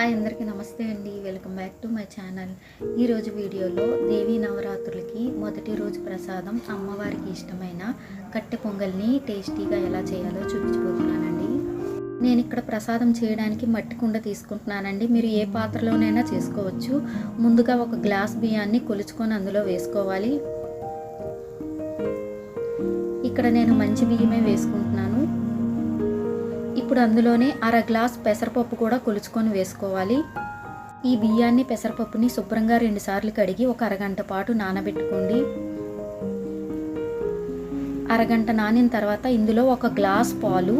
Hi అందరికీ నమస్తే అండి. Welcome back to my channel. ఈరోజు వీడియోలో దేవీ నవరాత్రులకి మొదటి రోజు ప్రసాదం అమ్మవారికి ఇష్టమైన కట్టె పొంగల్ని టేస్టీగా ఎలా చేయాలో చూపించబోతున్నానండి. నేను ఇక్కడ ప్రసాదం చేయడానికి మట్టి కుండ తీసుకుంటున్నానండి. మీరు ఏ పాత్రలోనైనా చేసుకోవచ్చు. ముందుగా ఒక గ్లాస్ బియ్యాన్ని కొలుచుకొని అందులో వేసుకోవాలి. ఇక్కడ నేను మంచి బియ్యమే వేసుకుంటున్నాను. ఇప్పుడు అందులోనే అర గ్లాస్ పెసరపప్పు కూడా కొలుచుకొని వేసుకోవాలి. ఈ బియ్యాన్ని పెసరపప్పుని శుభ్రంగా రెండుసార్లు కడిగి ఒక అరగంట పాటు నానబెట్టుకోండి. అరగంట నానిన తర్వాత ఇందులో ఒక గ్లాస్ పాలు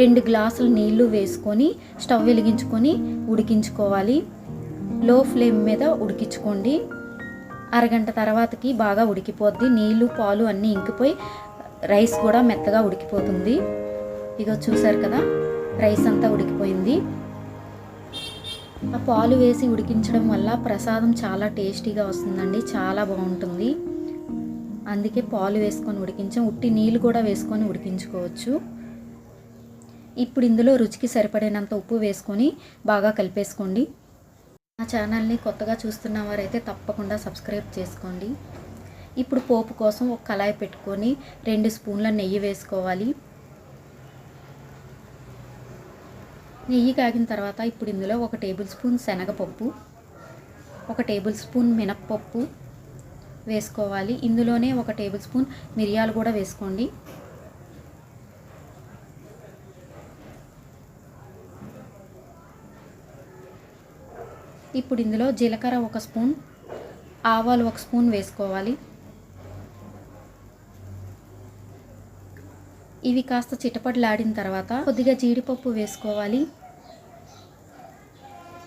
రెండు గ్లాసులు నీళ్ళు వేసుకొని స్టవ్ వెలిగించుకొని ఉడికించుకోవాలి. లో ఫ్లేమ్ మీద ఉడికించుకోండి. అరగంట తర్వాతకి బాగా ఉడికిపోద్ది. నీళ్ళు పాలు అన్నీ ఇంకిపోయి రైస్ కూడా మెత్తగా ఉడికిపోతుంది. ఇగో చూసారు కదా రైస్ అంతా ఉడికిపోయింది. ఆ పాలు వేసి ఉడికించడం వల్ల ప్రసాదం చాలా టేస్టీగా వస్తుందండి చాలా బాగుంటుంది. అందుకే పాలు వేసుకొని ఉడికించాం ఉట్టి నీళ్ళు కూడా వేసుకొని ఉడికించుకోవచ్చు. ఇప్పుడు ఇందులో రుచికి సరిపడినంత ఉప్పు వేసుకొని బాగా కలిపేసుకోండి. నా ఛానల్ని కొత్తగా చూస్తున్న వారైతే తప్పకుండా సబ్స్క్రైబ్ చేసుకోండి. ఇప్పుడు పోపు కోసం ఒక కళాయి పెట్టుకొని రెండు స్పూన్ల నెయ్యి వేసుకోవాలి. నెయ్యి కాగిన తర్వాత ఇప్పుడు ఇందులో ఒక టేబుల్ స్పూన్ శనగపప్పు ఒక టేబుల్ స్పూన్ మినప్పప్పు వేసుకోవాలి. ఇందులోనే ఒక టేబుల్ స్పూన్ మిరియాలు కూడా వేసుకోండి. ఇప్పుడు ఇందులో జీలకర్ర ఒక స్పూన్ ఆవాలు ఒక స్పూన్ వేసుకోవాలి. ఇవి కాస్త చిటపటలాడిన తర్వాత కొద్దిగా జీడిపప్పు వేసుకోవాలి.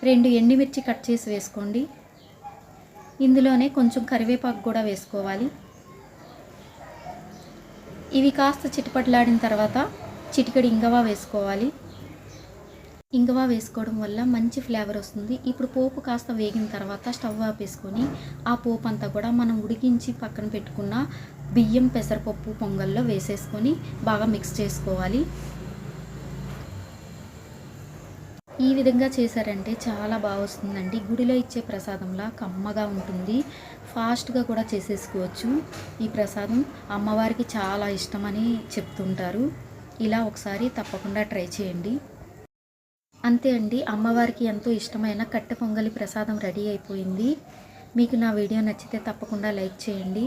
రెండు ఎండుమిర్చి కట్ చేసి వేసుకోండి. ఇందులోనే కొంచెం కరివేపాకు కూడా వేసుకోవాలి. ఇవి కాస్త చిటపటలాడిన తర్వాత చిటికడి ఇంగవ వేసుకోవాలి. ఇంగవ వేసుకోవడం వల్ల మంచి ఫ్లేవర్ వస్తుంది. ఇప్పుడు పోపు కాస్త వేగిన తర్వాత స్టవ్ ఆపేసుకొని ఆ పోపు అంతా కూడా మనం ఉడికించి పక్కన పెట్టుకున్న బియ్యం పెసరపప్పు పొంగల్లో వేసేసుకొని బాగా మిక్స్ చేసుకోవాలి. ఈ విధంగా చేశారంటే చాలా బాగా వస్తుందండి. గుడిలో ఇచ్చే ప్రసాదంలా కమ్మగా ఉంటుంది. ఫాస్ట్గా కూడా చేసేసుకోవచ్చు ఈ ప్రసాదం. అమ్మవారికి చాలా ఇష్టమని చెప్తుంటారు. ఇలా ఒకసారి తప్పకుండా ట్రై చేయండి. అంతే అండి. అమ్మవారికి ఎంతో ఇష్టమైన కట్టె పొంగలి ప్రసాదం రెడీ అయిపోయింది. మీకు నా వీడియో నచ్చితే తప్పకుండా లైక్ చేయండి.